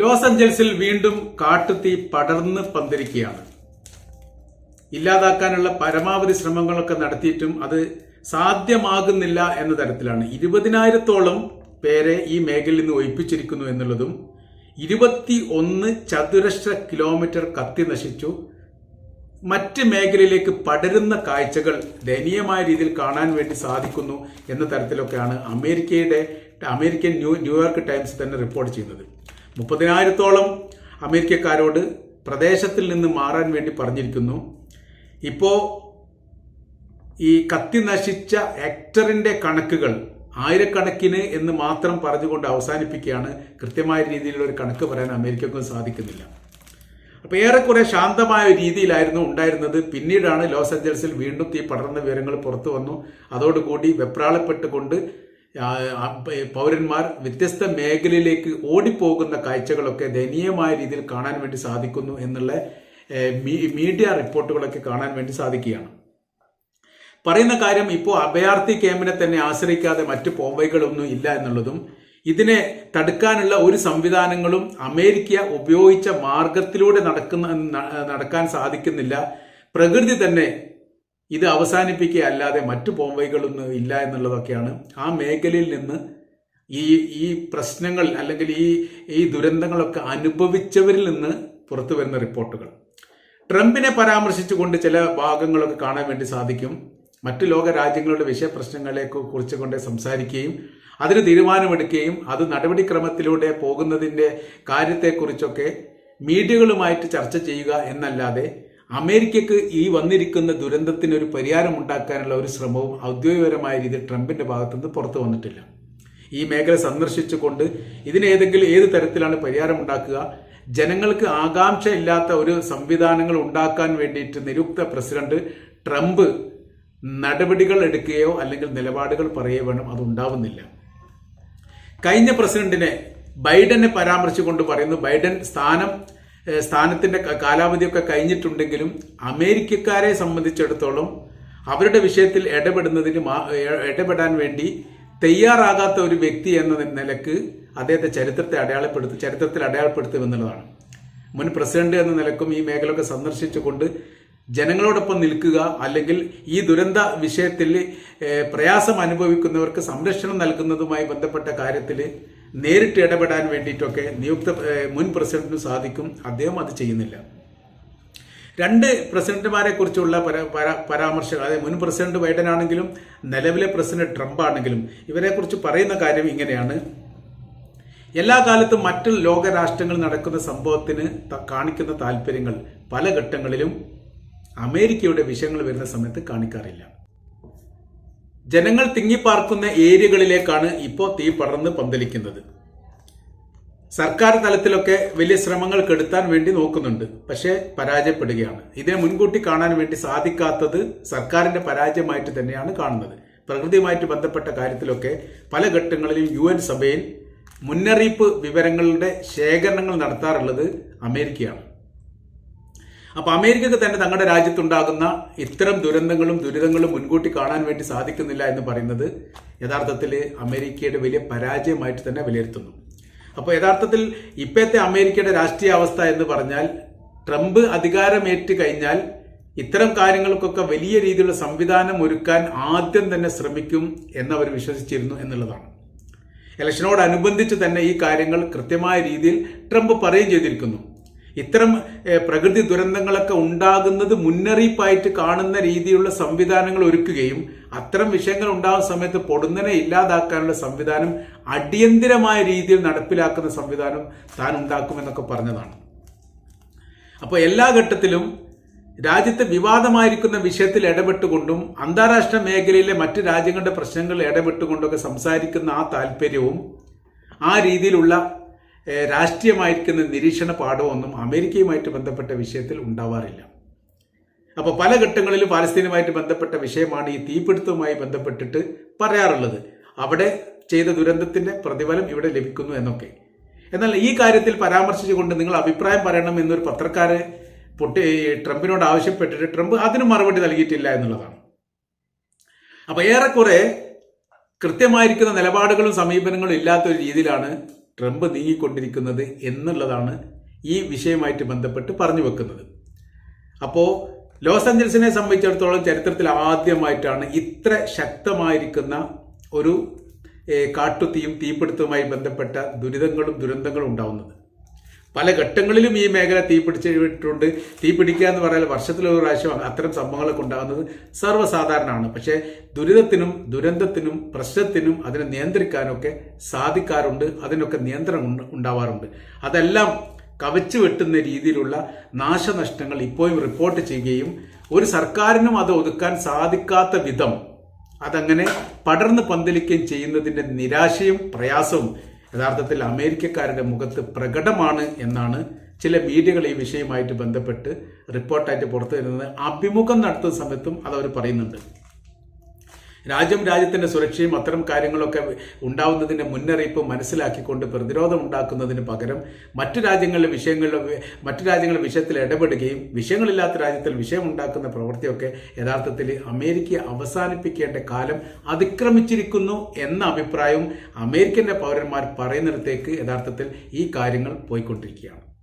Loss ആഞ്ചൽസിൽ വീണ്ടും കാട്ടുതീ പടർന്ന് പന്തിരിക്കുകയാണ്. ഇല്ലാതാക്കാനുള്ള പരമാവധി ശ്രമങ്ങളൊക്കെ നടത്തിയിട്ടും അത് സാധ്യമാകുന്നില്ല എന്ന തരത്തിലാണ്. ഇരുപതിനായിരത്തോളം പേരെ ഈ മേഖലയിൽ നിന്ന് ഒഴിപ്പിച്ചിരിക്കുന്നു എന്നുള്ളതും ഇരുപത്തി ഒന്ന് ചതുരശ്ര കിലോമീറ്റർ കത്തി നശിച്ചു. മറ്റ് മേഖലയിലേക്ക് പടരുന്ന കാഴ്ചകൾ ദയനീയമായ രീതിയിൽ കാണാൻ വേണ്ടി സാധിക്കുന്നു എന്ന തരത്തിലൊക്കെയാണ് അമേരിക്കയുടെ American new New York Times തന്നെ റിപ്പോർട്ട് ചെയ്യുന്നത്. മുപ്പതിനായിരത്തോളം അമേരിക്കക്കാരോട് പ്രദേശത്തിൽ നിന്ന് മാറാൻ വേണ്ടി പറഞ്ഞിരിക്കുന്നു. ഇപ്പോൾ ഈ കത്തി നശിച്ച ആക്ടറിന്റെ കണക്കുകൾ ആയിരക്കണക്കിന് എന്ന് മാത്രം പറഞ്ഞുകൊണ്ട് അവസാനിപ്പിക്കുകയാണ്. കൃത്യമായ രീതിയിലുള്ള ഒരു കണക്ക് പറയാൻ അമേരിക്കക്കും സാധിക്കുന്നില്ല. അപ്പോൾ ഏറെക്കുറെ ശാന്തമായ രീതിയിലായിരുന്നു ഉണ്ടായിരുന്നത്. പിന്നീടാണ് ലോസ് ഏഞ്ചൽസിൽ വീണ്ടും തീ പടർന്ന വിവരങ്ങൾ പുറത്തു വന്നു. അതോടുകൂടി വെപ്രാളപ്പെട്ടുകൊണ്ട് പൗരന്മാർ വ്യത്യസ്ത മേഖലയിലേക്ക് ഓടിപ്പോകുന്ന കാഴ്ചകളൊക്കെ ദയനീയമായ രീതിയിൽ കാണാൻ വേണ്ടി സാധിക്കുന്നു എന്നുള്ള മീഡിയ റിപ്പോർട്ടുകളൊക്കെ കാണാൻ വേണ്ടി സാധിക്കുകയാണ്. പറയുന്ന കാര്യം ഇപ്പോൾ അഭയാർത്ഥി ക്യാമ്പിനെ തന്നെ ആശ്രയിക്കാതെ മറ്റ് പോംവൈകളൊന്നും ഇല്ല എന്നുള്ളതും ഇതിനെ തടുക്കാനുള്ള ഒരു സംവിധാനങ്ങളും അമേരിക്ക ഉപയോഗിച്ച മാർഗത്തിലൂടെ നടക്കുന്ന നടക്കാൻ സാധിക്കുന്നില്ല. പ്രകൃതി തന്നെ ഇത് അവസാനിപ്പിക്കുക അല്ലാതെ മറ്റു പോംവൈകളൊന്നും ഇല്ല എന്നുള്ളതൊക്കെയാണ്. ആ മേഖലയിൽ നിന്ന് ഈ ഈ പ്രശ്നങ്ങൾ അല്ലെങ്കിൽ ഈ ഈ ദുരന്തങ്ങളൊക്കെ അനുഭവിച്ചവരിൽ നിന്ന് പുറത്തു വരുന്ന റിപ്പോർട്ടുകൾ. ട്രംപിനെ പരാമർശിച്ചുകൊണ്ട് ചില ഭാഗങ്ങളൊക്കെ കാണാൻ വേണ്ടി സാധിക്കും. മറ്റു ലോക രാജ്യങ്ങളുടെ വിഷയപ്രശ്നങ്ങളെ പ്രശ്നങ്ങളെ കുറിച്ച് കൊണ്ട് സംസാരിക്കുകയും അതിന് തീരുമാനമെടുക്കുകയും അത് നടപടിക്രമത്തിലൂടെ പോകുന്നതിന്റെ കാര്യത്തെക്കുറിച്ചൊക്കെ മീഡിയകളുമായിട്ട് ചർച്ച ചെയ്യുക എന്നല്ലാതെ അമേരിക്കക്ക് ഈ വന്നിരിക്കുന്ന ദുരന്തത്തിന് ഒരു പരിഹാരം ഉണ്ടാക്കാനുള്ള ഒരു ശ്രമവും ഔദ്യോഗികപരമായ രീതിയിൽ ട്രംപിന്റെ ഭാഗത്തുനിന്ന് പുറത്തു വന്നിട്ടില്ല. ഈ മേഖല സന്ദർശിച്ചുകൊണ്ട് ഇതിനേതെങ്കിലും ഏത് തരത്തിലാണ് പരിഹാരം ഉണ്ടാക്കുക? ജനങ്ങൾക്ക് ആകാംക്ഷ ഇല്ലാത്ത ഒരു സംവിധാനങ്ങൾ ഉണ്ടാക്കാൻ വേണ്ടിയിട്ട് നിരുക്ത പ്രസിഡന്റ് ട്രംപ് നടപടികൾ എടുക്കുകയോ അല്ലെങ്കിൽ നിലപാടുകൾ പറയുകയോ വേണം. അത് ഉണ്ടാവുന്നില്ല. കഴിഞ്ഞ പ്രസിഡന്റിനെ ബൈഡനെ പരാമർശിച്ചുകൊണ്ട് പറയുന്നു ബൈഡൻ സ്ഥാനം ക- കാലാവധിയൊക്കെ കഴിഞ്ഞിട്ടുണ്ടെങ്കിലും അമേരിക്കക്കാരെ സംബന്ധിച്ചിടത്തോളം അവരുടെ വിഷയത്തിൽ ഇടപെടുന്നതിന് ഇടപെടാൻ വേണ്ടി തയ്യാറാകാത്ത ഒരു വ്യക്തി എന്ന നിലയ്ക്ക് അദ്ദേഹത്തെ ചരിത്രത്തെ അടയാളപ്പെടുത്തി ചരിത്രത്തിൽ അടയാളപ്പെടുത്തും എന്നുള്ളതാണ്. മുൻ പ്രസിഡന്റ് എന്ന നിലക്കും ഈ മേഖലയൊക്കെ സന്ദർശിച്ചുകൊണ്ട് ജനങ്ങളോടൊപ്പം നിൽക്കുക അല്ലെങ്കിൽ ഈ ദുരന്ത വിഷയത്തിൽ പ്രയാസം അനുഭവിക്കുന്നവർക്ക് സംരക്ഷണം നൽകുന്നതുമായി ബന്ധപ്പെട്ട കാര്യത്തിൽ നേരിട്ട് ഇടപെടാൻ വേണ്ടിയിട്ടൊക്കെ നിയുക്ത മുൻ പ്രസിഡന്റിന് സാധിക്കും. അദ്ദേഹം അത് ചെയ്യുന്നില്ല. രണ്ട് പ്രസിഡന്റുമാരെ കുറിച്ചുള്ള പര- പര- പരാമർശം അതായത് മുൻ പ്രസിഡന്റ് ബൈഡൻ ആണെങ്കിലും നിലവിലെ പ്രസിഡന്റ് ട്രംപ് ആണെങ്കിലും ഇവരെക്കുറിച്ച് പറയുന്ന കാര്യം ഇങ്ങനെയാണ്. എല്ലാ കാലത്തും മറ്റു ലോകരാഷ്ട്രങ്ങൾ നടക്കുന്ന സംഭവത്തിന് കാണിക്കുന്ന താല്പര്യങ്ങൾ പല ഘട്ടങ്ങളിലും അമേരിക്കയുടെ വിഷയങ്ങൾ വരുന്ന സമയത്ത് കാണിക്കാറില്ല. ജനങ്ങൾ തിങ്ങിപ്പാർക്കുന്ന ഏരിയകളിലേക്കാണ് ഇപ്പോൾ തീ പടർന്ന് പന്തലിക്കുന്നത്. സർക്കാർ തലത്തിലൊക്കെ വലിയ ശ്രമങ്ങൾ കെടുത്താൻ വേണ്ടി നോക്കുന്നുണ്ട്. പക്ഷേ പരാജയപ്പെടുകയാണ്. ഇതിനെ മുൻകൂട്ടി കാണാൻ വേണ്ടി സാധിക്കാത്തത് സർക്കാരിന്റെ പരാജയമായിട്ട് തന്നെയാണ് കാണുന്നത്. പ്രകൃതിയുമായിട്ട് ബന്ധപ്പെട്ട കാര്യത്തിലൊക്കെ പല ഘട്ടങ്ങളിലും യു എൻ സഭയിൽ മുന്നറിയിപ്പ് വിവരങ്ങളുടെ ശേഖരണങ്ങൾ നടത്താറുള്ളത് അമേരിക്കയാണ്. അപ്പൊ അമേരിക്കക്ക് തന്നെ തങ്ങളുടെ രാജ്യത്തുണ്ടാകുന്ന ഇത്തരം ദുരന്തങ്ങളും ദുരിതങ്ങളും മുൻകൂട്ടി കാണാൻ വേണ്ടി സാധിക്കുന്നില്ല എന്ന് പറയുന്നത് യഥാർത്ഥത്തിൽ അമേരിക്കയുടെ വലിയ പരാജയമായിട്ട് തന്നെ വിലയിരുത്തുന്നു. അപ്പോൾ യഥാർത്ഥത്തിൽ ഇപ്പോഴത്തെ അമേരിക്കയുടെ രാഷ്ട്രീയ അവസ്ഥ എന്ന് പറഞ്ഞാൽ ട്രംപ് അധികാരമേറ്റ് കഴിഞ്ഞാൽ ഇത്തരം കാര്യങ്ങൾക്കൊക്കെ വലിയ രീതിയിലുള്ള സംവിധാനം ഒരുക്കാൻ ആദ്യം തന്നെ ശ്രമിക്കും എന്നവർ വിശ്വസിച്ചിരുന്നു എന്നുള്ളതാണ്. ഇലക്ഷനോടനുബന്ധിച്ച് തന്നെ ഈ കാര്യങ്ങൾ കൃത്യമായ രീതിയിൽ ട്രംപ് പറയുകയും ചെയ്തിരിക്കുന്നു. ഇത്തരം പ്രകൃതി ദുരന്തങ്ങളൊക്കെ ഉണ്ടാകുന്നത് മുന്നറിയിപ്പായിട്ട് കാണുന്ന രീതിയിലുള്ള സംവിധാനങ്ങൾ ഒരുക്കുകയും അത്തരം വിഷയങ്ങൾ ഉണ്ടാകുന്ന സമയത്ത് പൊടുന്നനെ ഇല്ലാതാക്കാനുള്ള സംവിധാനം അടിയന്തിരമായ രീതിയിൽ നടപ്പിലാക്കുന്ന സംവിധാനം താൻ ഉണ്ടാക്കുമെന്നൊക്കെ പറഞ്ഞതാണ്. അപ്പോൾ എല്ലാ ഘട്ടത്തിലും രാജ്യത്തെ വിവാദമായിരിക്കുന്ന വിഷയത്തിൽ ഇടപെട്ടുകൊണ്ടും അന്താരാഷ്ട്ര മേഖലയിലെ മറ്റ് രാജ്യങ്ങളുടെ പ്രശ്നങ്ങളിൽ ഇടപെട്ടുകൊണ്ടൊക്കെ സംസാരിക്കുന്ന ആ താല്പര്യവും ആ രീതിയിലുള്ള രാഷ്ട്രീയമായിരിക്കുന്ന നിരീക്ഷണ പാഠമൊന്നും അമേരിക്കയുമായിട്ട് ബന്ധപ്പെട്ട വിഷയത്തിൽ ഉണ്ടാവാറില്ല. അപ്പോൾ പല ഘട്ടങ്ങളിലും പാലസ്തീനുമായിട്ട് ബന്ധപ്പെട്ട വിഷയമാണ് ഈ തീപിടുത്തവുമായി ബന്ധപ്പെട്ടിട്ട് പറയാറുള്ളത്. അവിടെ ചെയ്ത ദുരന്തത്തിന്റെ പ്രതിഫലം ഇവിടെ ലഭിക്കുന്നു എന്നൊക്കെ. എന്നാൽ ഈ കാര്യത്തിൽ പരാമർശിച്ചുകൊണ്ട് നിങ്ങൾ അഭിപ്രായം പറയണം എന്നൊരു പത്രക്കാര് പൊട്ടി ട്രംപിനോട് ആവശ്യപ്പെട്ടിട്ട് ട്രംപ് അതിന് മറുപടി നൽകിയിട്ടില്ല എന്നുള്ളതാണ്. അപ്പോൾ ഏറെക്കുറെ കൃത്യമായിരിക്കുന്ന നിലപാടുകളും സമീപനങ്ങളും ഇല്ലാത്ത ഒരു രീതിയിലാണ് ട്രംപ് നീങ്ങിക്കൊണ്ടിരിക്കുന്നത് എന്നുള്ളതാണ് ഈ വിഷയമായിട്ട് ബന്ധപ്പെട്ട് പറഞ്ഞു വെക്കുന്നത്. അപ്പോൾ ലോസ് ആഞ്ചൽസിനെ സംബന്ധിച്ചിടത്തോളം ചരിത്രത്തിൽ ആദ്യമായിട്ടാണ് ഇത്ര ശക്തമായിരിക്കുന്ന ഒരു കാട്ടുതീയും തീപിടുത്തവുമായി ബന്ധപ്പെട്ട ദുരിതങ്ങളും ദുരന്തങ്ങളും ഉണ്ടാവുന്നത്. പല ഘട്ടങ്ങളിലും ഈ മേഖല തീ പിടിക്കുക എന്ന് പറഞ്ഞാൽ വർഷത്തിലൊരു പ്രാവശ്യം അത്തരം സംഭവങ്ങളൊക്കെ ഉണ്ടാകുന്നത് സർവസാധാരണമാണ്. പക്ഷേ ദുരിതത്തിനും ദുരന്തത്തിനും പ്രശ്നത്തിനും അതിനെ നിയന്ത്രിക്കാനൊക്കെ സാധിക്കാറുണ്ട്. അതിനൊക്കെ നിയന്ത്രണം ഉണ്ടാവാറുണ്ട്. അതെല്ലാം കവച്ചു വെട്ടുന്ന രീതിയിലുള്ള നാശനഷ്ടങ്ങൾ ഇപ്പോഴും റിപ്പോർട്ട് ചെയ്യുകയും ഒരു സർക്കാരിനും അത് ഒതുക്കാൻ സാധിക്കാത്ത വിധം അതങ്ങനെ പടർന്ന് പന്തലിക്കുകയും ചെയ്യുന്നതിന്റെ നിരാശയും പ്രയാസവും യഥാർത്ഥത്തിൽ അമേരിക്കക്കാരുടെ മുഖത്ത് പ്രകടമാണ് എന്നാണ് ചില മീഡിയകൾ ഈ വിഷയമായിട്ട് ബന്ധപ്പെട്ട് റിപ്പോർട്ടായിട്ട് പുറത്തു വരുന്നത് അഭിമുഖം നടത്തുന്ന സമയത്തും അതവർ പറയുന്നുണ്ട്. രാജ്യം രാജ്യത്തിന്റെ സുരക്ഷയും അത്തരം കാര്യങ്ങളൊക്കെ ഉണ്ടാവുന്നതിന്റെ മുന്നറിയിപ്പ് മനസ്സിലാക്കിക്കൊണ്ട് പ്രതിരോധം ഉണ്ടാക്കുന്നതിന് പകരം മറ്റു രാജ്യങ്ങളിലെ വിഷയങ്ങളിൽ മറ്റു രാജ്യങ്ങളുടെ വിഷയത്തിൽ ഇടപെടുകയും വിഷയങ്ങളില്ലാത്ത രാജ്യത്തിൽ വിഷയം ഉണ്ടാക്കുന്ന പ്രവൃത്തിയൊക്കെ യഥാർത്ഥത്തിൽ അമേരിക്ക അവസാനിപ്പിക്കേണ്ട കാലം അതിക്രമിച്ചിരിക്കുന്നു എന്ന അഭിപ്രായവും അമേരിക്കന്റെ പൗരന്മാർ പറയുന്നിടത്തേക്ക് യഥാർത്ഥത്തിൽ ഈ കാര്യങ്ങൾ പോയിക്കൊണ്ടിരിക്കുകയാണ്.